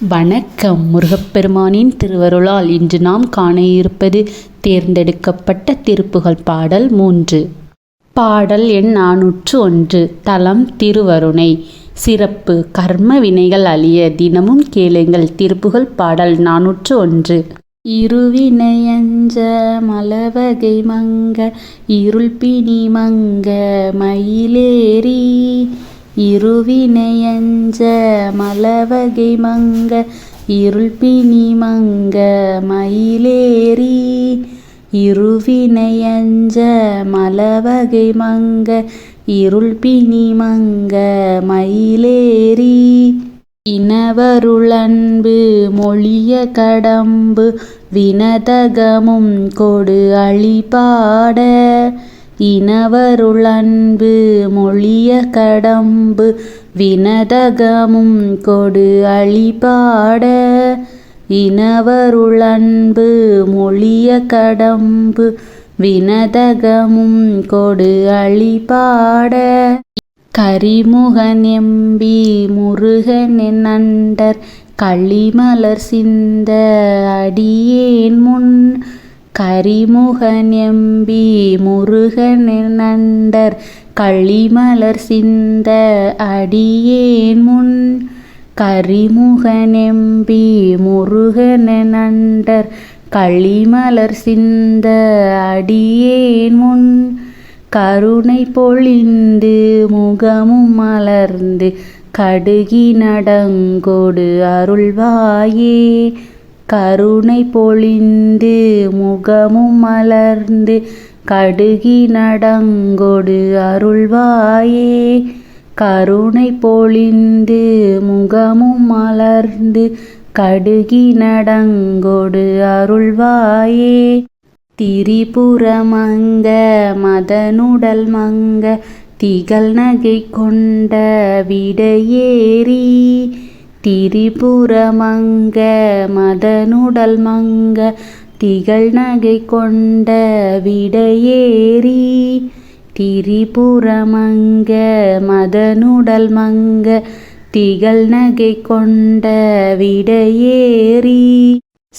வணக்கம் முருகப்பெருமானின் திருவருளால் இன்று நாம் காண இருப்பது தேர்ந்தெடுக்கப்பட்ட திருப்புகழ் பாடல் மூன்று. பாடல் எண் நானூற்று ஒன்று தலம் திருவருணை. சிறப்பு கர்ம வினைகள் அழிய தினமும் கேளுங்கள் திருப்புகழ் பாடல் நாநூற்று ஒன்று. இருவினையஞ்ச மலவகை மங்க இருள் பிணி மங்க மயிலேறி இருவினையஞ்ச மலவகை மங்க இருள் பிணி மங்க மயிலேறி. இருவினையஞ்ச மலவகை மங்க இருள் பிணி மங்க மயிலேறி. இனவருளன்பு மொழிய கடம்பு வினதகமும் கொடு அழிபாட. இனவருளன்பு மொழிய கடம்பு வினதகமும் கொடு அழிபாட. இனவருளன்பு மொழிய கடம்பு வினதகமும் கொடு அழிபாட. கரிமுகன் எம்பி முருகன் நண்டர் களிமலர் சிந்த அடியேன் முன். கரிமுகன் எம்பி முருகன் நண்டர் களிமலர் சிந்த அடியேன் முன். கரிமுகன் எம்பி முருகன் நண்டர் களிமலர் சிந்த அடியேன் முன். கருணை பொழிந்து முகமும் மலர்ந்து கடுகி நடங்கொடு அருள்வாயே. கருணை பொழிந்து முகமும் மலர்ந்து கடுகி நடங்கொடு அருள்வாயே. கருணை பொழிந்து முகமும் மலர்ந்து கடுகி நடங்கொடு அருள்வாயே. திரிபுரமங்க மதனுடல் மங்க திகழ் நகை கொண்ட விடையேறி. திரிபுரமங்க மதனுடல் மங்க திகழ் நகை கொண்ட விடையேறி. திரிபுரமங்க மதனுடல் மங்க திகழ் நகை கொண்ட விடையேறி.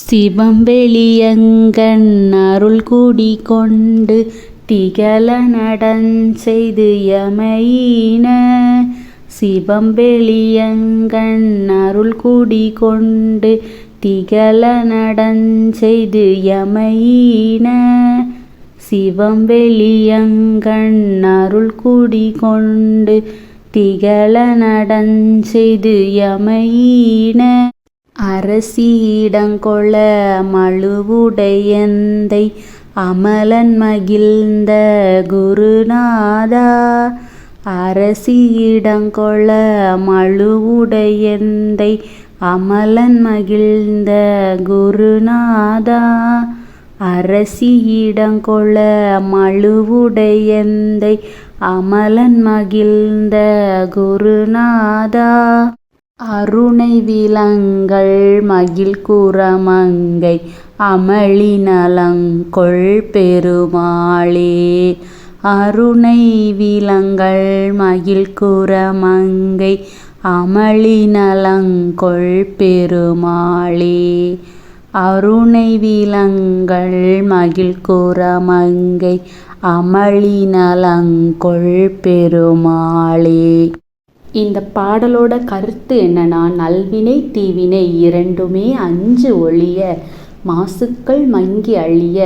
சிவம்பெளியங்கண் அருள் குடி கொண்டு திகழ நடன் செய்து யமையின. சிவம்பெளியங்கண் அருள் குடி கொண்டு திகழ நடஞ்செய்து யமையின. சிவம்பெளியங்கண் அருள் குடி கொண்டு திகழ நடஞ்செய்து யமையின. அரசியிடங்கொள மழுவுடையந்தை அமலன் மகிழ்ந்த குருநாதா. அரசியிடங்கொள மழுவுடையந்தை அமலன் மகிழ்ந்த குருநாதா. அரசியிடங்கொள மழுவுடையந்தை அமலன் மகிழ்ந்த குருநாதா. அருணை விலங்கள் மகிழ் குரமங்கை அமளி நலங்கொள் பெருமாளே. அருணை விலங்கள் மகிழ்குற மங்கை அமளி நலங்கொள் பெருமாளே. அருணை விலங்கள் மகிழ்குற மங்கை அமளி நலங்கொள் பெருமாளே. இந்த பாடலோட கருத்து என்னன்னா நல்வினை தீவினை இரண்டுமே அஞ்சு ஒளிய மாசுக்கள் மங்கி அழிய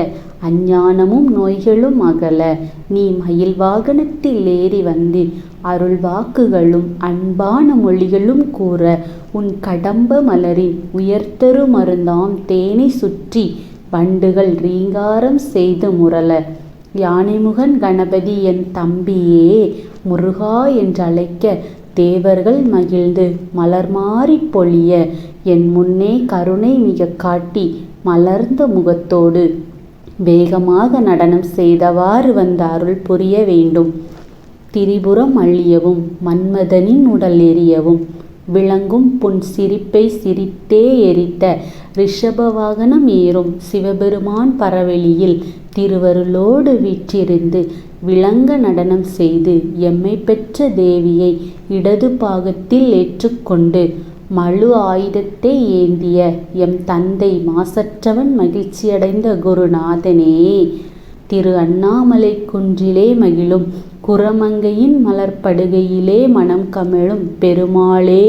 அஞ்ஞானமும் நோய்களும் அகல. நீ மயில் வாகனத்தில் ஏறி வந்து அருள் வாக்குகளும் அன்பான மொழிகளும் கூற. உன் கடம்ப மலரின் உயர்த்தரு மருந்தாம் தேனை சுற்றி வண்டுகள் ரீங்காரம் செய்து முரள யானைமுகன் கணபதி என் தம்பியே முருகா என்றழைக்க தேவர்கள் மகிழ்ந்து மலர் மாறி பொழிய. என் முன்னே கருணை மிக காட்டி மலர்ந்த முகத்தோடு வேகமாக நடனம் செய்தவாறு வந்த அருள் புரிய வேண்டும். திரிபுரம் அழியவும் மன்மதனின் உடல் எரியவும் விளங்கும் புன் சிரிப்பை சிரித்தே எரித்த ரிஷப வாகனம் ஏறும் சிவபெருமான் பரவெளியில் திருவருளோடு வீற்றிருந்து விளங்க நடனம் செய்து எம்மை பெற்ற தேவியை இடது பாகத்தில் ஏற்றுக்கொண்டு மழு ஆயுதத்தை ஏந்திய எம் தந்தை மாசற்றவன் மகிழ்ச்சியடைந்த குருநாதனே. திரு அண்ணாமலை குன்றிலே மகிழும் குரமங்கையின் மலர்ப்படுகையிலே மனம் கமழும் பெருமாளே.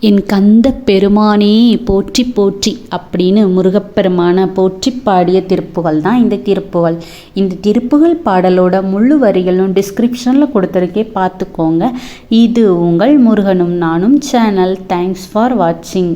என் கந்த பெருமானே போற்றி போற்றி அப்படின்னு முருகப்பெருமான போற்றி பாடிய திருப்புகள் தான் இந்த திருப்புகள் இந்த திருப்புகள் பாடலோட முழு வரிகளும் டிஸ்கிரிப்ஷனில் கொடுத்துருக்கே பார்த்துக்கோங்க. இது உங்கள் முருகனும் நானும் சேனல் தேங்க்ஸ் ஃபார் வாட்சிங்